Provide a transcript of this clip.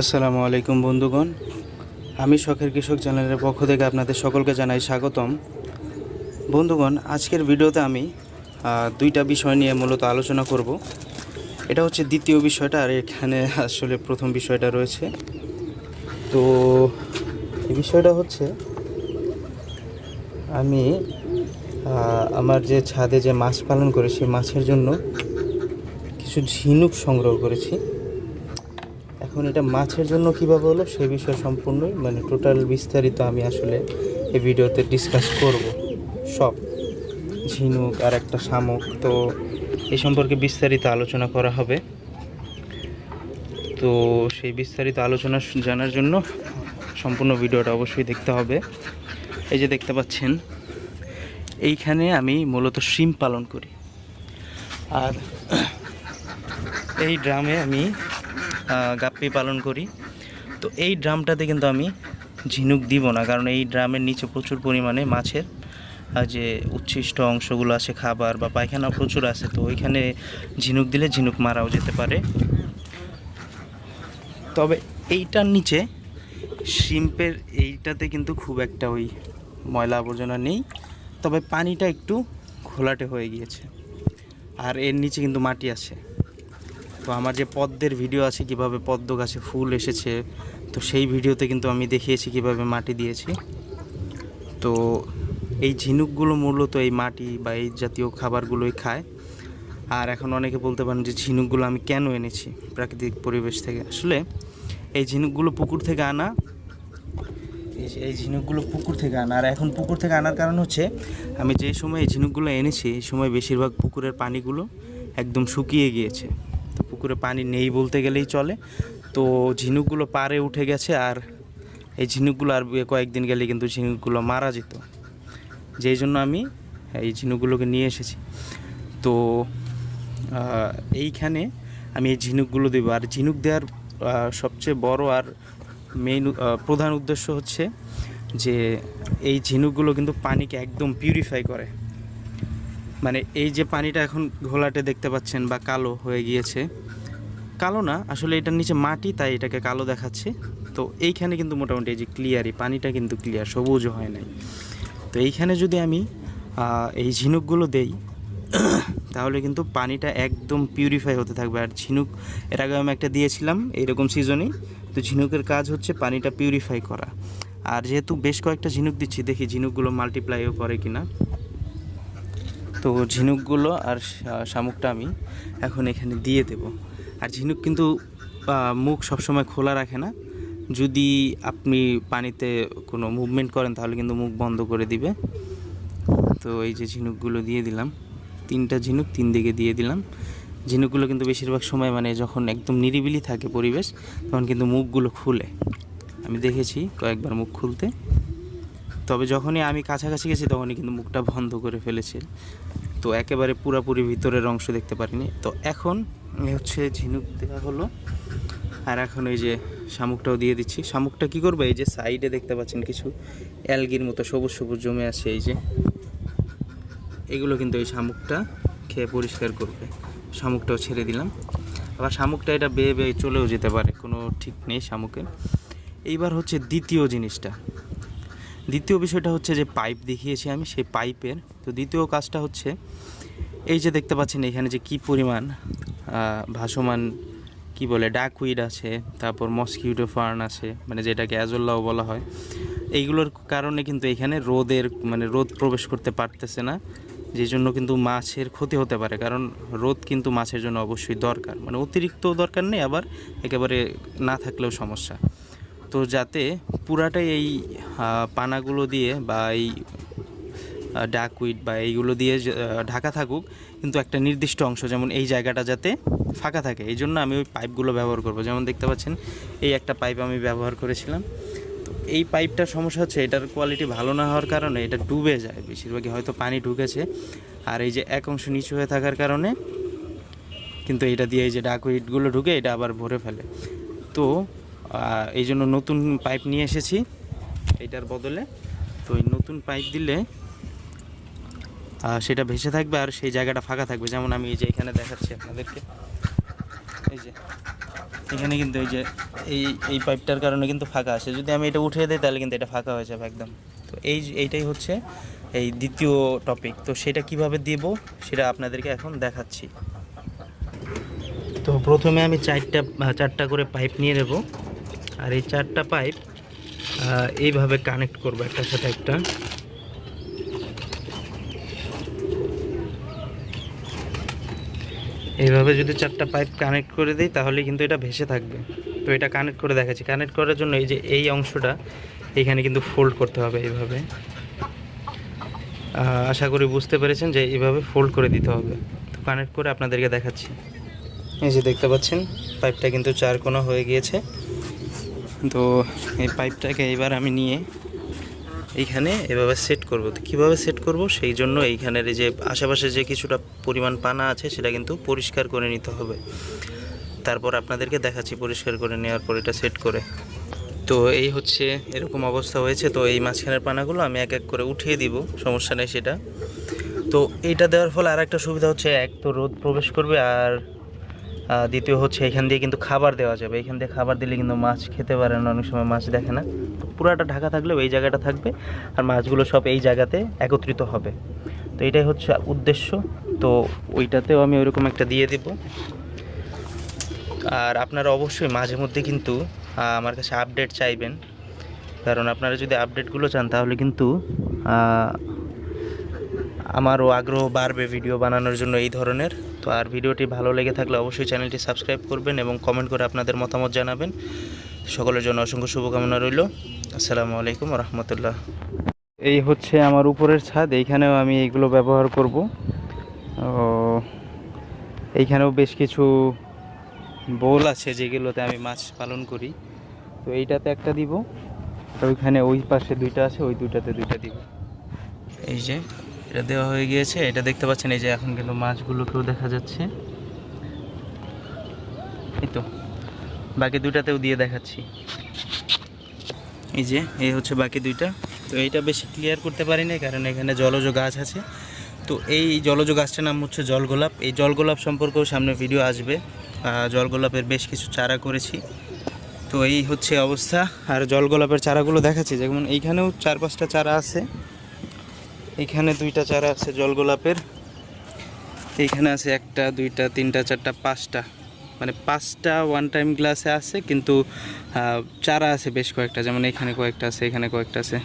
আসসালামু আলাইকুম বন্ধুগণ। আমি শখের কৃষক চ্যানেলের পক্ষ থেকে আপনাদের সকলকে জানাই স্বাগতম। বন্ধুগণ, আজকের ভিডিওতে আমি দুইটা বিষয় নিয়ে মূলত আলোচনা করব। এটা হচ্ছে দ্বিতীয় বিষয়টা, আর এখানে আসলে প্রথম বিষয়টা রয়েছে। তো, এই বিষয়টা হচ্ছে, আমি আমার যে ছাদে যে মাছ পালন করে, সেই মাছের জন্য কিছু ঝিনুক সংগ্রহ করেছি। এখন এটা মাছের জন্য কীভাবে হলো সে বিষয়ে সম্পূর্ণই মানে টোটাল বিস্তারিত আমি আসলে এই ভিডিওতে ডিসকাস করব। সব, ঝিনুক আর একটা শামুক, তো এই সম্পর্কে বিস্তারিত আলোচনা করা হবে। তো সেই বিস্তারিত আলোচনা জানার জন্য সম্পূর্ণ ভিডিওটা অবশ্যই দেখতে হবে। এই যে দেখতে পাচ্ছেন, এইখানে আমি মূলত শিম পালন করি। আর এই ড্রামে আমি গাপ্পি পালন করি। তো এই ড্রামটাতে কিন্তু আমি ঝিনুক দিব না, কারণ এই ড্রামের নিচে প্রচুর পরিমাণে মাছের যে উচ্ছিষ্ট অংশগুলো আছে খাবার বা পায়খানা প্রচুর আছে, তো ওইখানে ঝিনুক দিলে ঝিনুক মারাও যেতে পারে। তবে এইটার নিচে শিম্পের এইটাতে কিন্তু খুব একটা ওই ময়লা আবর্জনা নেই, তবে পানিটা একটু ঘোলাটে হয়ে গিয়েছে। আর এর নিচে কিন্তু মাটি আছে। তো আমার যে পদ্মের ভিডিও আছে, কীভাবে পদ্ম গাছে ফুল এসেছে, তো সেই ভিডিওতে কিন্তু আমি দেখিয়েছি কীভাবে মাটি দিয়েছি। তো এই ঝিনুকগুলো মূলত এই মাটি বা এই জাতীয় খাবারগুলোই খায়। আর এখন অনেকে বলতে পারেন যে ঝিনুকগুলো আমি কেন এনেছি প্রাকৃতিক পরিবেশ থেকে। আসলে এই ঝিনুকগুলো পুকুর থেকে আনা এই ঝিনুকগুলো পুকুর থেকে আনা। আর এখন পুকুর থেকে আনার কারণ হচ্ছে, আমি যে সময় এই ঝিনুকগুলো এনেছি, এই সময় বেশিরভাগ পুকুরের পানিগুলো একদম শুকিয়ে গিয়েছে। পুকুরে পানি নেই বলতে গেলেই চলে। তো ঝিনুকগুলো পারে উঠে গেছে আর এই ঝিনুকগুলো আর কয়েকদিন গেলে কিন্তু ঝিনুকগুলো মারা যেত। যেই জন্য আমি এই ঝিনুকগুলোকে নিয়ে এসেছি। তো এইখানে আমি এই ঝিনুকগুলো দেবো। আর ঝিনুক দেওয়ার সবচেয়ে বড় আর মেইন প্রধান উদ্দেশ্য হচ্ছে যে এই ঝিনুকগুলো কিন্তু পানিকে একদম পিউরিফাই করে। মানে এই যে পানিটা এখন ঘোলাটে দেখতে পাচ্ছেন বা কালো হয়ে গিয়েছে, কালো না, আসলে এটার নিচে মাটি, তাই এটাকে কালো দেখাচ্ছে। তো এইখানে কিন্তু মোটামুটি এই যে ক্লিয়ারই পানিটা কিন্তু ক্লিয়ার সবুজ হয় নাই। তো এইখানে যদি আমি এই ঝিনুকগুলো দেই, তাহলে কিন্তু পানিটা একদম পিউরিফাই হতে থাকবে। আর ঝিনুক, এর আগে আমি একটা দিয়েছিলাম এইরকম সিজনেই তো ঝিনুকের কাজ হচ্ছে পানিটা পিউরিফাই করা। আর যেহেতু বেশ কয়েকটা ঝিনুক দিচ্ছি, দেখি ঝিনুকগুলো মাল্টিপ্লাইও করে কিনা। তো ঝিনুকগুলো আর শামুকটা আমি এখন এখানে দিয়ে দেব। আর ঝিনুক কিন্তু মুখ সবসময় খোলা রাখে না। যদি আপনি পানিতে কোনো মুভমেন্ট করেন, তাহলে কিন্তু মুখ বন্ধ করে দিবে। তো এই যে ঝিনুকগুলো দিয়ে দিলাম। তিনটা ঝিনুক তিন দিকে দিয়ে দিলাম। ঝিনুকগুলো কিন্তু বেশিরভাগ সময় মানে যখন একদম নিরিবিলি থাকে পরিবেশ, তখন কিন্তু মুখগুলো খুলে। আমি দেখেছি কয়েকবার মুখ খুলতে। তবে যখনই আমি কাছাকাছি গেছি তখনই কিন্তু মুখটা বন্ধ করে ফেলেছে। তো একেবারে পুরাপুরি ভিতরের অংশ দেখতে পারিনি। তো এখন হচ্ছে ঝিনুক দেওয়া হলো। আর এখন এই যে শামুকটাও দিয়ে দিচ্ছি। শামুকটা কি করবে? এই যে সাইডে দেখতে পাচ্ছেন কিছু অ্যালগির মতো সবুজ সবুজ জমে আছে এই যে। এগুলো কিন্তু এই শামুকটা খেয়ে পরিষ্কার করবে। শামুকটাও ছেড়ে দিলাম। আবার শামুকটা এটা বেয়ে বেয়ে চলেও যেতে পারে। কোনো ঠিক নেই শামুকের। এইবার হচ্ছে দ্বিতীয় জিনিসটা। দ্বিতীয় বিষয়টা হচ্ছে যে পাইপ দেখিয়েছি আমি, সেই পাইপের। তো দ্বিতীয় কাজটা হচ্ছে, এই যে দেখতে পাচ্ছেন এখানে যে কি পরিমাণ ভাসমান কি বলে, ডাকউইড আছে, তারপর মসকিউটো ফার্ন আছে মানে যেটাকে অ্যাজোল্লাও বলা হয়। এইগুলোর কারণে কিন্তু এখানে রোদের মানে রোদ প্রবেশ করতে পারতেছে না, যে জন্য কিন্তু মাছের ক্ষতি হতে পারে, কারণ রোদ কিন্তু মাছের জন্য অবশ্যই দরকার। মানে অতিরিক্ত দরকার নেই, আবার একেবারে না থাকলেও সমস্যা। তো যাতে পুরাটাই এই পানাগুলো দিয়ে বা এই ডাকউইড বা এইগুলো দিয়ে ঢাকা থাকুক, কিন্তু একটা নির্দিষ্ট অংশ, যেমন এই জায়গাটা যাতে ফাঁকা থাকে। এই জন্য আমি ওই পাইপগুলো ব্যবহার করব। যেমন দেখতে পাচ্ছেন, এই একটা পাইপ আমি ব্যবহার করেছিলাম। তো এই পাইপটার সমস্যা হচ্ছে, এটার কোয়ালিটি ভালো না হওয়ার কারণে এটা ডুবে যায় বেশিরভাগই, হয়তো পানি ঢুকেছে। আর এই যে এক অংশ নিচু হয়ে থাকার কারণে কিন্তু এটা দিয়ে এই যে ডাকউইডগুলো ঢুকে এটা আবার ভরে ফেলে। তো এই জন্য নতুন পাইপ নিয়ে এসেছি এটার বদলে। তো এই নতুন পাইপ দিলে সেটা ভেসে থাকবে আর সেই জায়গাটা ফাঁকা থাকবে। যেমন আমি এই যে এখানে দেখাচ্ছি আপনাদেরকে। এই যে, এখানে কিন্তু এই যে, এই এই পাইপটার কারণে কিন্তু ফাঁকা আসে যদি আমি এটা উঠিয়ে দিই, তাহলে কিন্তু এটা ফাঁকা হয়ে যাবে একদম। তো এই এইটাই হচ্ছে এই দ্বিতীয় টপিক তো সেটা কীভাবে দিব, সেটা আপনাদেরকে এখন দেখাচ্ছি। তো প্রথমে আমি চারটা চারটা করে পাইপ নিয়ে নেব। আর এই চারটা পাইপ এইভাবে কানেক্ট করব একটার সাথে একটা। এইভাবে যদি চারটা পাইপ কানেক্ট করে দিই, তাহলে কিন্তু এটা ভেসে থাকবে। তো এটা কানেক্ট করে দেখাচ্ছি। কানেক্ট করার জন্য এই যে এই অংশটা, এখানে কিন্তু ফোল্ড করতে হবে এইভাবে। আশা করি বুঝতে পেরেছেন যে এইভাবে ফোল্ড করে দিতে হবে। তো কানেক্ট করে আপনাদেরকে দেখাচ্ছি। এই যে দেখতে পাচ্ছেন, পাইপটা কিন্তু চার কোনা হয়ে গিয়েছে। তো এই পাইপটাকে এবার আমি নিয়ে এইখানে এভাবে সেট করব। তো কীভাবে সেট করব? সেই জন্য এইখানের যে আশেপাশে যে কিছুটা পরিমাণ পানা আছে, সেটা কিন্তু পরিষ্কার করে নিতে হবে। তারপর আপনাদেরকে দেখাচ্ছি পরিষ্কার করে নেওয়ার পর এটা সেট করে। তো এই হচ্ছে এরকম অবস্থা হয়েছে। তো এই মাঝখানের পানাগুলো আমি এক এক করে উঠিয়ে দিব, সমস্যা নেই সেটা। তো এইটা দেওয়ার ফলে আর একটা সুবিধা হচ্ছে, এক তো রোদ প্রবেশ করবে আর দ্বিতীয় হচ্ছে এখান দিয়ে কিন্তু খাবার দেওয়া যাবে। এখান দিয়ে খাবার দিলে কিন্তু মাছ খেতে পারে না, অনেক সময় মাছ দেখে না। তো পুরাটা ঢাকা থাকলেও এই জায়গাটা থাকবে আর মাছগুলো সব এই জায়গাতে একত্রিত হবে। তো এটাই হচ্ছে উদ্দেশ্য। তো ওইটাতেও আমি ওইরকম একটা দিয়ে দিব। আর আপনারা অবশ্যই মাঝে মধ্যে কিন্তু আমার কাছে আপডেট চাইবেন। কারণ আপনারা যদি আপডেটগুলো চান তাহলে কিন্তু আমারও আগ্রহ বাড়বে ভিডিও বানানোর জন্য এই ধরনের। তো আর ভিডিওটি ভালো লেগে থাকলে অবশ্যই চ্যানেলটি সাবস্ক্রাইব করবেন এবং কমেন্ট করে আপনাদের মতামত জানাবেন। সকলের জন্য অসংখ্য শুভকামনা রইল। আসসালামু আলাইকুম রহমতুল্লাহ এই হচ্ছে আমার উপরের ছাদ এইখানেও আমি এইগুলো ব্যবহার করব। ও এইখানেও বেশ কিছু বোল আছে যেগুলোতে আমি মাছ পালন করি। তো এইটাতে একটা দিব ওইখানে ওই পাশে দুইটা আছে ওই দুইটাতে দুইটা দিব। এই যে এটা দেওয়া হয়ে গিয়েছে। এটা দেখতে পাচ্ছেন, এই যে এখন কিন্তু মাছগুলোকেও দেখা যাচ্ছে। এই তো, বাকি দুইটাতেও দিয়ে দেখাচ্ছি। এই যে, এই হচ্ছে বাকি দুইটা। তো এইটা বেশি ক্লিয়ার করতে পারি না কারণ এখানে জলজ গাছ আছে। তো এই জলজ গাছটার নাম হচ্ছে জলগোলাপ। এই জলগোলাপ সম্পর্কেও সামনে ভিডিও আসবে। জলগোলাপের বেশ কিছু চারা করেছি। তো এই হচ্ছে অবস্থা। আর জলগোলাপের চারাগুলো দেখাচ্ছি। যেমন এইখানেও চার পাঁচটা চারা আছে। এইখানে দুইটা চারা আছে জল গোলাপের। এইখানে আছে একটা, দুইটা, তিনটা, চারটা, পাঁচটা। মানে পাঁচটা ওয়ান টাইম গ্লাসে আছে, কিন্তু চারা আছে বেশ কয়েকটা। যেমন এখানে কয়েকটা আছে, এখানে কয়েকটা আছে।